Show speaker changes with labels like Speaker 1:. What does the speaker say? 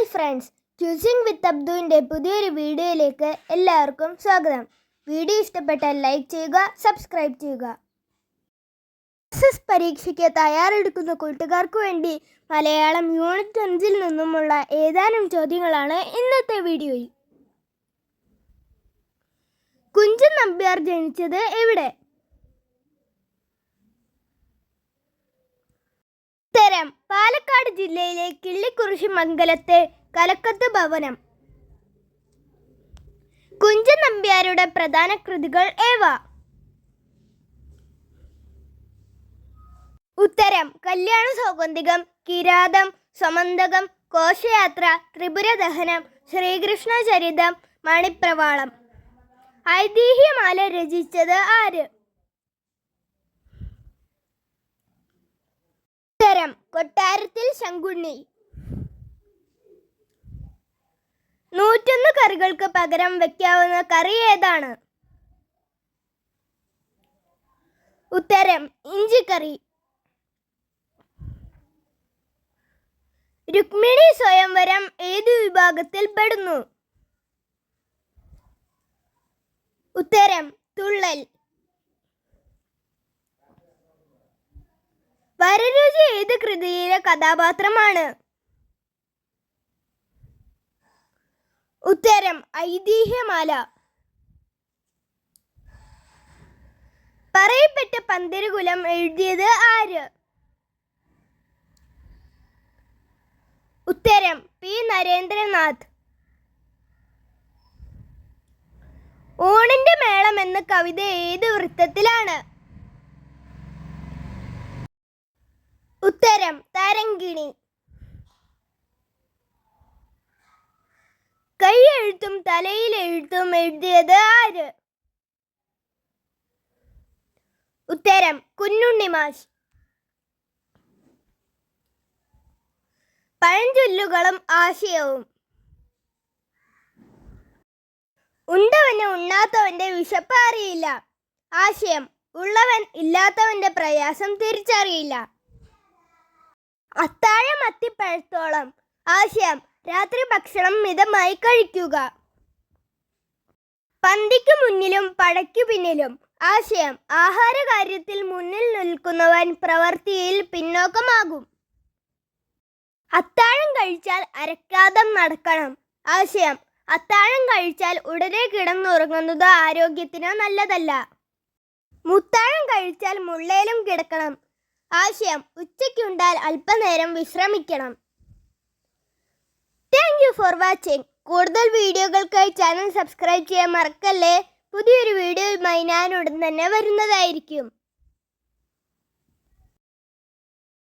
Speaker 1: Hi friends queueing with അബ്ദുവിന്റെ പുതിയൊരു വീഡിയോയിലേക്ക് എല്ലാവർക്കും സ്വാഗതം. വീഡിയോ ഇഷ്ടപ്പെട്ടാൽ ലൈക്ക് ചെയ്യുക സബ്സ്ക്രൈബ് ചെയ്യുക. എസ് എസ് പരീക്ഷയ്ക്ക് തയ്യാറെടുക്കുന്ന കൂട്ടുകാർക്ക് വേണ്ടി മലയാളം യൂണിറ്റ് അഞ്ചിൽ നിന്നുമുള്ള ഏതാനും ചോദ്യങ്ങളാണ് ഇന്നത്തെ വീഡിയോയിൽ. കുഞ്ചൻ നമ്പ്യാർ ജനിച്ചത് എവിടെ ഉത്തരം പാലക്കാട് ജില്ലയിലെ കിള്ളിക്കുറിശി മംഗലത്തെ കലക്കത്ത് ഭവനം. കുഞ്ചൻ നമ്പ്യാരുടെ പ്രധാന കൃതികൾ ഏവ? ഉത്തരം കല്യാണ സൗഗന്ധികം കിരാതം സമന്തകം കോശയാത്ര ത്രിപുരദഹനം ശ്രീകൃഷ്ണ ചരിതം മണിപ്രവാളം. ഐതിഹ്യമാല രചിച്ചത് ആര് ഉത്തരം കൊട്ടാരത്തിൽ ശങ്കുണ്ണി. നൂറ്റൊന്ന് കറികൾക്ക് പകരം വെക്കാവുന്ന കറി ഏതാണ്? ഉത്തരം ഇഞ്ചിക്കറി. രുക്മിണി സ്വയംവരം ഏത് വിഭാഗത്തിൽ പെടുന്നു? ഉത്തരം തുള്ളൽ. ഏത് കൃതിയിലെ കഥാപാത്രമാണ്? ഉത്തരം ഐതിഹ്യമാല. പറയപ്പെട്ട പന്തിരുകുലം എഴുതിയത് ആര്? ഉത്തരം പി. നരേന്ദ്രനാഥ്. ഓണിന്റെ മേളം എന്ന കവിത ഏത് വൃത്തത്തിലാണ്? ഉത്തരം തരങ്കിണി കൈയെഴുത്തും തലയിലെഴുത്തും എഴുതിയത് ആര്? ഉത്തരം കുഞ്ഞുണ്ണി മാഷ്. പഴഞ്ചൊല്ലുകളും ആശയവും. ഉണ്ടവന് ഉണ്ണാത്തവന്റെ വിശപ്പ് അറിയില്ല. ആശയം ഉള്ളവൻ ഇല്ലാത്തവന്റെ പ്രയാസം തിരിച്ചറിയില്ല. അത്താഴം അത്തിപ്പഴത്തോളം. ആശയം രാത്രി ഭക്ഷണം മിതമായി കഴിക്കുക. പന്തിക്ക് മുന്നിലും പടയ്ക്കു പിന്നിലും. ആശയം ആഹാരകാര്യത്തിൽ മുന്നിൽ നിൽക്കുന്നവൻ പ്രവൃത്തിയിൽ പിന്നോക്കമാകും. അത്താഴം കഴിച്ചാൽ അരക്കാതം നടക്കണം. ആശയം അത്താഴം കഴിച്ചാൽ ഉടനെ കിടന്നുറങ്ങുന്നത് ആരോഗ്യത്തിന് നല്ലതല്ല. മുത്താഴം കഴിച്ചാൽ മുള്ളേലും കിടക്കണം. ആശയം ഉച്ചയ്ക്കുണ്ടാൽ അല്പനേരം വിശ്രമിക്കണം. താങ്ക് യു ഫോർ വാച്ചിങ് കൂടുതൽ വീഡിയോകൾക്കായി ചാനൽ സബ്സ്ക്രൈബ് ചെയ്യാൻ മറക്കല്ലേ? പുതിയൊരു വീഡിയോയുമായി ഞാൻ ഉടൻ തന്നെ വരുന്നതായിരിക്കും.